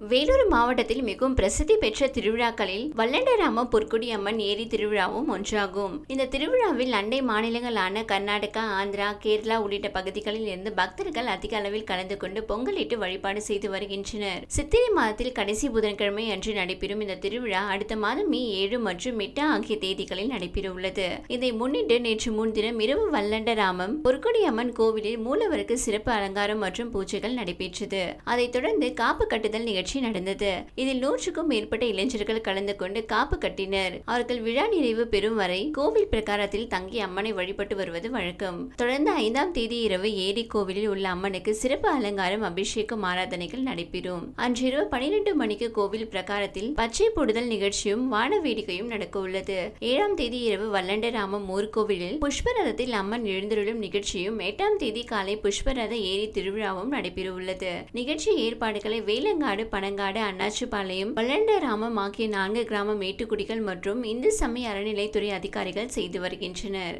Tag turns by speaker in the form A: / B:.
A: வேலூர் மாவட்டத்தில் மிகவும் பிரசித்தி பெற்ற திருவிழாக்களில் வல்லண்டராம பொற்குடி அம்மன் ஏரி திருவிழாவும் ஒன்றாகும். இந்த திருவிழாவில் அண்டை மாநிலங்களான கர்நாடகா ஆந்திரா கேரளா உள்ளிட்ட பகுதிகளில் இருந்து பக்தர்கள் அதிக அளவில் கலந்து கொண்டு பொங்கலிட்டு வழிபாடு செய்து வருகின்றனர். சித்திரை மாதத்தில் கடைசி புதன்கிழமை அன்று நடைபெறும் இந்த திருவிழா அடுத்த மாதம் மே ஏழு மற்றும் எட்டு ஆகிய தேதிகளில் நடைபெற உள்ளது. இதை முன்னிட்டு நேற்று முன்தினம் இரவு வல்லண்டராமம் பொற்குடி அம்மன் கோவிலில் மூலவருக்கு சிறப்பு அலங்காரம் மற்றும் பூஜைகள் நடைபெற்றது. அதைத் தொடர்ந்து காப்பு கட்டுதல் நிகழ்ச்சி நிகழ்ச்சி நடந்தது. இதில் நூற்றுக்கும் மேற்பட்ட இளைஞர்கள் கலந்து கொண்டு காப்பு கட்டினர். அவர்கள் விழா நிறைவு பெறும் வரை கோவில் பிரகாரத்தில் தங்கி அம்மனை வழிபட்டு வருவது வழக்கம். தொடர்ந்து ஐந்தாம் தேதி இரவு ஏரி கோவிலில் உள்ள அம்மனுக்கு சிறப்பு அலங்காரம் அபிஷேகம் ஆராதனைகள் நடைபெறும். அன்றிரவு பனிரெண்டு மணிக்கு கோவில் பிரகாரத்தில் பச்சை போடுதல் நிகழ்ச்சியும் வான வேடிக்கையும் நடக்க உள்ளது. ஏழாம் தேதி இரவு வல்லண்டராமம் ஊர்கோவிலில் புஷ்பரதத்தில் அம்மன் எழுந்தருளும் நிகழ்ச்சியும் எட்டாம் தேதி காலை புஷ்பரத ஏரி திருவிழாவும் நடைபெற உள்ளது நிகழ்ச்சி ஏற்பாடுகளை வேலங்காடு பனங்காடு அண்ணாச்சிபாளையம் வளண்டராமம் ஆகிய நான்கு கிராம மேட்டுக்குடிகள் மற்றும் இந்து சமய அறநிலைத்துறை அதிகாரிகள் செய்து வருகின்றனர்.